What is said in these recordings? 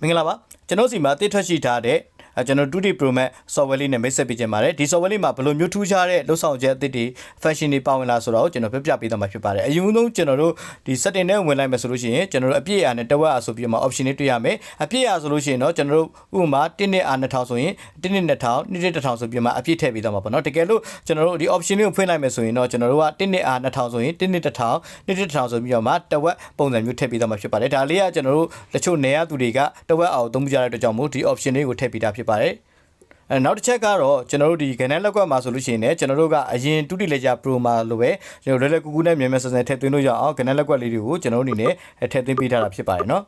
မင်္ဂလာပါကျွန်တော်စီမှာအသစ်ထွက်ရှိထားတဲ့အဲ ကျွန်တော် 2D Pro Max software လေးနဲ့မိတ်ဆက်ပေးခြင်းပါတယ်ဒီ software လေးမှာဘယ်လိုမျိုးထူးခြားတဲ့လုံဆောင်ချက်အသစ်တွေ function တွေပါဝင်လာဆိုတော့ကျွန်တော်ပြပြပေးသွားမှာဖြစ်ပါတယ်အရင်ဆုံးကျွန်တော်တို့ဒီ setting နဲ့ဝင်လိုက်မယ်ဆိုလို့ရှိရင်ကျွန်တော်တို့အပြည့်အရာနဲ့တဝက်အားဆိုပြီးတော့မှ option တွေတွေ့ရမယ်အပြည့်အရာဆိုလို့ရှိရင်တော့ကျွန်တော်တို့ဥပမာ1နှစ်အား2000ဆိုရင်1နှစ်2000 2နှစ်1000ဆိုပြီးတော့မှအပြည့်ထည့်ပေးသွားမှာပေါ့နော်တကယ်လို့ကျွန်တော်တို့ဒီ option လေးကိုဖွင့်လိုက်မယ်ဆိုရင်တော့ကျွန်တော်တို့က1နှစ်အား2000ဆိုရင်1နှစ်1000 2နှစ်1000ဆိုပြီးတော့မှတဝက်ပုံစံမျိုးထည့်ပေးသွားမှာဖြစ်ပါတယ်ဒါလေးကကျွန်တော်တို့တချို့နေရသူတွေကတဝက်အောင်သုံးကြတဲ့အတွက်ကြောင့်မို့ဒီ option လေးကိုထည့်ပေးတာဖြစ်ပါတယ်အဲနောက်တစ်ချက်ကတော့ကျွန်တော်တို့ဒီကဏ္ဍလက်ကွက်မှာဆိုလို့ရှိရင်လည်းကျွန်တော်တို့ကအရင်တူတီလေဂျာ Pro မှာလိုပဲကျွန်တော်လွယ်လွယ်ကူကူနဲ့မြန်မြန်ဆန်ဆန်ထည့်သွင်းလို့ရအောင်ကဏ္ဍလက်ကွက်လေးတွေကိုကျွန်တော်တို့အနေနဲ့ထည့်သွင်းပေးထားတာဖြစ်ပါတယ်နော်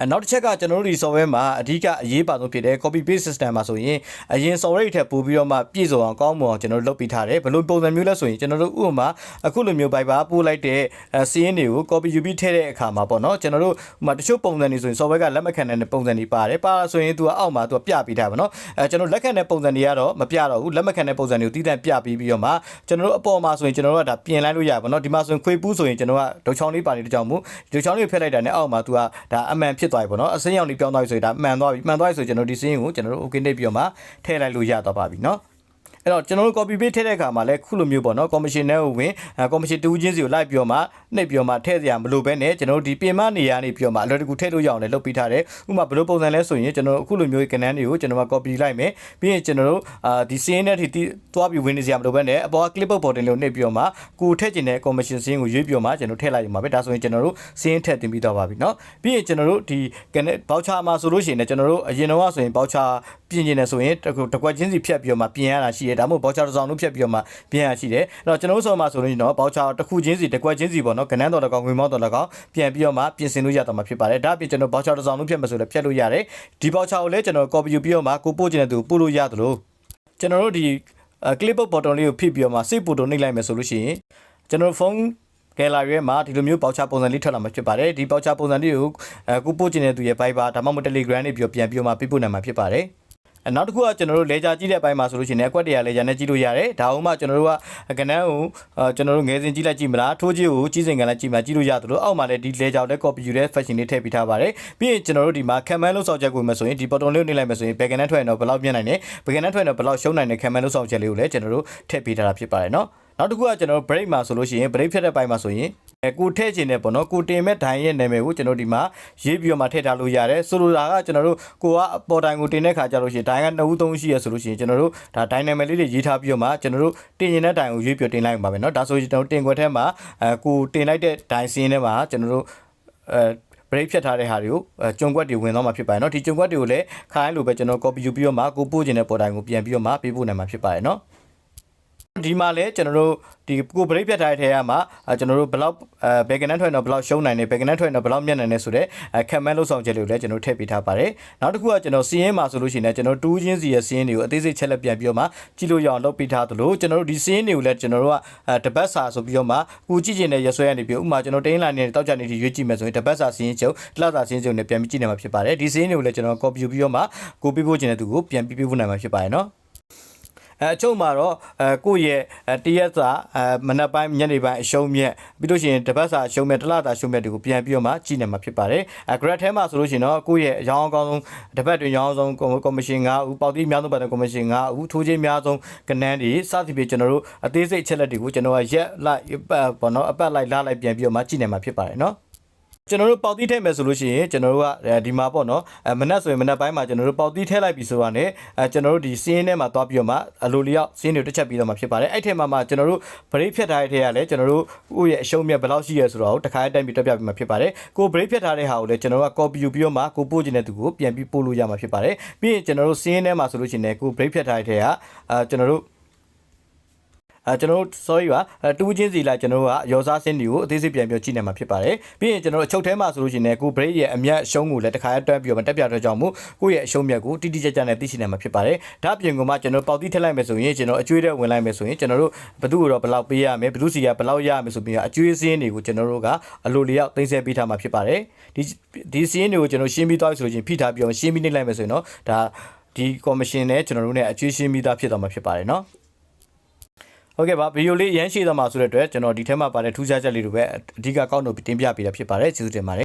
အဲနောက်တစ်ချက်ကကျွန်တော်တို့ဒီ software မှာအဓိကအရေးပါဆုံးဖြစ်တဲ့ copy paste system မှာဆိုရင်အရင် software တွေထက်ပိုပြီးတော့မှပြည့်စုံအောင်ကောင်းမွန်အောင်ကျွန်တော်တို့လုပ်ပေးထားတယ်ဘယ်လိုပုံစံမျိုးလဲဆိုရင်ကျွန်တော်တို့ဥပမာအခုလိုမျိုး Viber ပို့လိုက်တဲ့အဲစီးရင်တွေကို copy ယူပြီးထည့်တဲ့အခါမှာပေါ့နော်ကျွန်တော်တို့ဥပမာတချို့ပုံစံတွေဆိုရင် software ကလက်မခံတဲ့ပုံစံတွေပါတယ်ပါဆိုရင်သူကအောက်မှာသူကပြပေးထားပါနော်အဲကျွန်တော်လက်ခံတဲ့ပုံစံတွေကတော့မပြတော့ဘူးလက်မခံတဲ့ပုံစံတွေကိုတည်တံ့ပြပြီးပြီးတော့မှကျွန်တော်တို့အပေါ်မှာဆိုရင်ကျွန်တော်တို့ကဒါပြင်လိုက်လို့ရပါတော့ဒီမှာဆိုရင်ခွေပူးဆိုရင်ကျွန်တော်ကဒုတ်ချောင်းလေးပါနေတဲ့ကြောင့်မို့ဒုတ်ချောင်းလေးဖျက်လိုက်တာနဲ့အောက်မှာသူကဒါအမှန်ဖြစ်သွားပြီပေါ့နော်အစင်းရောင်လေးပြောင်းသွားပြီဆိုရင်ဒါမှန်သွားပြီမှန်သွားပြီဆိုရင်ကျွန်တော်ဒီစင်းကိုကျွန်တော်တို့ okay နှိပ်ပြီးတော့မှထည့်လိုက်လို့ရသွားပါပြီနော် အဲ့တော့ကျွန်တော်တို့ copy paste ထည့်တဲ့အခါမှာလည်းခုလိုမျိုးပေါ့နော် commission နဲ့ဝင် commission တူးချင်းစီကိုလိုက်ပြီးတော့မှနှိပ်ပြီးတော့မှထည့်စရာမလိုဘဲနဲ့ကျွန်တော်တို့ဒီပြင်မနေရာနေပြီးတော့မှအလွယ်တကူထည့်လို့ရအောင်လည်းလုပ်ပေးထားတယ်ဥပမာဘယ်လိုပုံစံလဲဆိုရင်ကျွန်တော်တို့အခုလိုမျိုးကဏ္ဍတွေကိုကျွန်တော်က copy လိုက်မယ်ပြီးရင်ကျွန်တော်တို့အာဒီ scene နဲ့ဒီသွားပြီးဝင်နေစရာမလိုဘဲနဲ့အပေါ်က clipboard button လေးကိုနှိပ်ပြီးတော့မှကိုထည့်ကျင်တဲ့ commission scene ကိုရွေးပြီးတော့မှကျွန်တော်ထည့်လိုက်ရမှာပဲဒါဆိုရင်ကျွန်တော်တို့ scene ထည့်တင်ပြီးတော့ပါပြီเนาะပြီးရင်ကျွန်တော်တို့ဒီကဏ္ဍ voucher မှာဆိုလို့ရှိရင်လည်းကျွန်တော်တို့အရင်တော့ဆိုရင် voucher ပြင်ကျင်နေဆိုရင်တကွက်ချင်းစီဖြတ်ပြီးတော့မှပြင်ရတာရှိ တယ်ဒါမှမဟုတ် voucher တစ်စောင်လုံးဖြတ်ပြီးတော့မှပြင်ရရှိတယ်အဲ့တော့ကျွန်တော်တို့ဆိုမှဆိုလို့ရှိရင်တော့ voucher တစ်ခုချင်းစီတကွက်ချင်းစီပေါ့နော်ကဏ္ဍတော်တကောင်ငွေမောင်းတော်တကောင်ပြန်ပြီးတော့မှပြင်ဆင်လို့ရတော့မှာဖြစ်ပါတယ်ဒါအပြင်ကျွန်တော် voucher တစ်စောင်လုံးဖြတ်မှဆိုလည်းဖြတ်လို့ရတယ်ဒီ voucher ကိုလည်းကျွန်တော် copy ယူပြီးတော့မှကိုပို့ချင်တဲ့သူပို့လို့ရတယ်လို့ကျွန်တော်တို့ဒီ clipboard button လေးကိုဖိပြီးတော့မှ save photo နှိပ်လိုက်မယ်ဆိုလို့ရှိရင်ကျွန်တော်ဖုန်း gallery ရဲ့မှာဒီလိုမျိုးပေါချပုံစံလေးထွက်လာမှာဖြစ်ပါတယ်ဒီပေါချပုံစံလေးကိုအဲကိုပို့ကျင်တဲ့သူရဲ့ Viber ဒါမှမဟုတ် Telegram နဲ့ပြောပြန်ပြီးတော့မှပြပို့နိုင်မှာဖြစ်ပါတယ်အဲ နောက်တစ်ခုကကျွန်တော်တို့လေကြာကြည့်တဲ့အပိုင်းမှာဆိုလို့ရှိရင်အကွက်တရားလေကြာနဲ့ကြည့်လို့ရတယ်ဒါအောင်မှကျွန်တော်တို့ကကနန်းကိုကျွန်တော်တို့ငယ်စဉ်ကြည့်လိုက်ကြည့်မလားထိုးကြီးကိုကြီးစဉ်ကန်လိုက်ကြည့်မလားကြည့်လို့ရတယ်လို့အောက်မှာလည်းဒီလေကြာတဲ့ copy ယူတဲ့ fashion လေးထည့်ပေးထားပါတယ်ပြီးရင်ကျွန်တော်တို့ဒီမှာခံမှန်းလုံးဆောင်ချက်ကိုမှဆိုရင်ဒီ button လေးကိုနှိပ်လိုက်မှဆိုရင်ဘယ်ကနန်းထွက်ရင်တော့ဘယ်လောက်ပြင်းနိုင်တယ်ဘယ်ကနန်းထွက်ရင်တော့ဘယ်လောက်ရှုံးနိုင်တယ်ခံမှန်းလုံးဆောင်ချက်လေးကိုလည်းကျွန်တော်တို့ထည့်ပေးထားတာဖြစ်ပါတယ်နော် နောက်တစ်ခုကကျွန်တော် break မှာဆိုလို့ရှိရင် break ဖြတ်တဲ့ပိုင်းမှာဆိုရင်အဲကိုထည့်ခြင်းနဲ့ပေါ့နော်ကိုတင်မဲ့ဒိုင်ရဲ့နာမည်ကိုကျွန်တော်ဒီမှာရေးပြီးတော့မှထည့်ထားလို့ရတယ်ဆိုလိုတာကကျွန်တော်တို့ကိုကအပေါ်တိုင်ကိုတင်တဲ့ခါကျလို့ရှိရင်ဒိုင်က2ဦး3ဦးရှိရဆိုလို့ရှိရင်ကျွန်တော်တို့ဒါဒိုင်နာမည်လေးတွေရေးထားပြီးတော့မှကျွန်တော်တို့တင်ရင်တဲ့ဒိုင်ကိုရေးပြီးတင်လိုက်မှာပဲเนาะဒါဆိုရင်ကျွန်တော်တင်ခွက်ထဲမှာအဲကိုတင်လိုက်တဲ့ဒိုင်စင်းထဲမှာကျွန်တော်တို့အဲ break ဖြတ်ထားတဲ့ဟာတွေကိုအဲကျုံကွက်တွေဝင်သွားမှာဖြစ်ပါတယ်เนาะဒီကျုံကွက်တွေကိုလည်းခိုင်းလို့ပဲကျွန်တော် copy ယူပြီးတော့မှကိုပို့ခြင်းတဲ့ပေါ်တိုင်ကိုပြန်ပြီးတော့မှပေးပို့နိုင်မှာဖြစ်ပါတယ်เนาะ ဒီမှာလဲကျွန်တော်တို့ဒီကိုဘရိတ်ပြတ်ထားတဲ့ထဲကမှကျွန်တော်တို့ဘယ်လောက်အဲဘယ်ကနေထွက်တော့ဘယ်လောက်ရှုံးနိုင်တယ်ဘယ်ကနေထွက်တော့ဘယ်လောက်မြတ်နိုင်တယ်ဆိုတော့အခက်မန်းလို့ဆောင်ချက်တွေကိုလည်းကျွန်တော်ထည့်ပေးထားပါတယ်နောက်တစ်ခုကကျွန်တော်စီးရင်မှာဆိုလို့ရှိရင်လည်းကျွန်တော်တူးချင်းစီရဲ့စီးရင်တွေကိုအသေးစိတ်ချက်လက်ပြန်ပြီးတော့မှကြည့်လို့ရအောင်လုပ်ပေးထားသလိုကျွန်တော်တို့ဒီစီးရင်တွေကိုလည်းကျွန်တော်တို့ကတပတ်စာဆိုပြီးတော့မှကိုကြည့်ကျင်တဲ့ရဆွဲရနေပြီးဥပမာကျွန်တော်တင်းလာနေတဲ့တောက်ကြနေဒီရွေးကြည့်မယ်ဆိုရင်တပတ်စာစီးရင်ချုပ်တလစာစီးရင်ချုပ်နဲ့ပြန်ပြီးကြည့်နိုင်မှာဖြစ်ပါတယ်ဒီစီးရင်တွေကိုလည်းကျွန်တော် copy ပြီးတော့မှကိုပြဖို့ကျင်တဲ့သူကိုပြန်ပြီးပြဖို့နိုင်မှာဖြစ်ပါတယ်နော် အဲအချုပ်မှာတော့အဲကိုယ့်ရဲ့တရက်စာအဲမနက်ပိုင်းညနေပိုင်းအရှုံးမြက်ပြီးလို့ရှိရင်တပတ်စာအရှုံးမြက်တစ်လစာအရှုံးမြက်တွေကိုပြန်ပြီးတော့မှကြည့်နေမှာဖြစ်ပါတယ်အဲ grad ထဲမှာဆိုလို့ရှိရင်တော့ကိုယ့်ရဲ့အရောင်းအကောင်းဆုံးတပတ်တွင်ရောင်းအောင်ဆုံးကော်မရှင်9ဦးပေါတီအများဆုံးပတ်တဲ့ကော်မရှင်9ဦးထိုးချင်းအများဆုံးကနန်းတွေစသဖြင့်ကျွန်တော်တို့အသေးစိတ်အချက်လက်တွေကိုကျွန်တော်ကရက်လိုက်ပေါ့နော်အပတ်လိုက်လာလိုက်ပြန်ပြီးတော့မှကြည့်နေမှာဖြစ်ပါတယ်နော် ကျွန်တော်တို့ပေါက်တီးထည့်မယ်ဆိုလို့ရှိရင်ကျွန်တော်တို့ကဒီမှာပေါ့နော်အဲမနက်ဆိုရင်မနက်ပိုင်းမှာကျွန်တော်တို့ပေါက်တီးထည့်လိုက်ပြီဆိုတာနဲ့အဲကျွန်တော်တို့ဒီစီးင်းထဲမှာသွားပြီးတော့မှအလိုလျောက်စီးင်းတွေတစ်ချက်ပြီးတော့မှဖြစ်ပါတယ်အဲ့ထဲမှာမှကျွန်တော်တို့ဗရိတ်ဖြတ်ထားတဲ့ထဲကလည်းကျွန်တော်တို့ဥရဲ့အရှုံးမြတ်ဘယ်လောက်ရှိရဲဆိုတော့တခါတည်းတိုင်းပြီးတက်ပြပြီးမှဖြစ်ပါတယ်ကိုဗရိတ်ဖြတ်ထားတဲ့ဟာကိုလည်းကျွန်တော်တို့က copy ယူပြီးတော့မှကိုပို့ခြင်းတဲ့သူကိုပြန်ပြီးပို့လို့ရမှာဖြစ်ပါတယ်ပြီးရင်ကျွန်တော်တို့စီးင်းထဲမှာဆိုလို့ရှိရင်လည်းကိုဗရိတ်ဖြတ်ထားတဲ့ထဲကအဲကျွန်တော်တို့အဲ ကျွန်တော်တို့ sorry ပါအဲတူးချင်းစီလိုက်ကျွန်တော်တို့ကရောစားစင်းတွေကိုအသေးစိတ်ပြန်ပြောကြည့်နိုင်မှာဖြစ်ပါတယ်ပြီးရင်ကျွန်တော်တို့အချုပ်ထဲမှာဆိုလို့ရှိရင်ကို break ရဲ့အမြတ်အရှုံးကိုလည်းတစ်ခါတွန်းပြီးတော့တက်ပြတော့ကြောင်းမို့ကိုယ့်ရဲ့အရှုံးမြတ်ကိုတိတိကျကျနဲ့သိရှိနိုင်မှာဖြစ်ပါတယ်ဒါအပြင်ကမှကျွန်တော်ပေါက်တိထက်လိုက်မယ်ဆိုရင်ကျွန်တော်အကျွေးတဲ့ဝင်လိုက်မယ်ဆိုရင်ကျွန်တော်တို့ဘသူ့ကိုတော့ဘယ်လောက်ပေးရမယ်ဘသူစီကဘယ်လောက်ရမယ်ဆိုပြီးတော့အကျွေးစင်းတွေကိုကျွန်တော်တို့ကအလိုလျောက်သိမ်းဆည်းပေးထားမှာဖြစ်ပါတယ်ဒီဒီစင်းတွေကိုကျွန်တော်ရှင်းပြီးသွားပြီဆိုလို့ရှိရင်ဖိထားပြီးအောင်ရှင်းပြီးနေလိုက်မယ်ဆိုရင်တော့ဒါဒီကော်မရှင်နဲ့ကျွန်တော်တို့ ਨੇ အကျွေးရှင်းပြီးသားဖြစ်သွားမှာဖြစ်ပါတယ်เนาะ ဟုတ်ကဲ့ပါဗီဒီယိုလေးရမ်းရှိသွားမှာဆိုတဲ့အတွက်ကျွန်တော်ဒီထဲမှာပါတဲ့ထူးခြားချက်လေးတွေပဲအဓိကကောက်နှုတ်တင်ပြပေးတာဖြစ်ပါတယ်ကျေးဇူးတင်ပါတယ်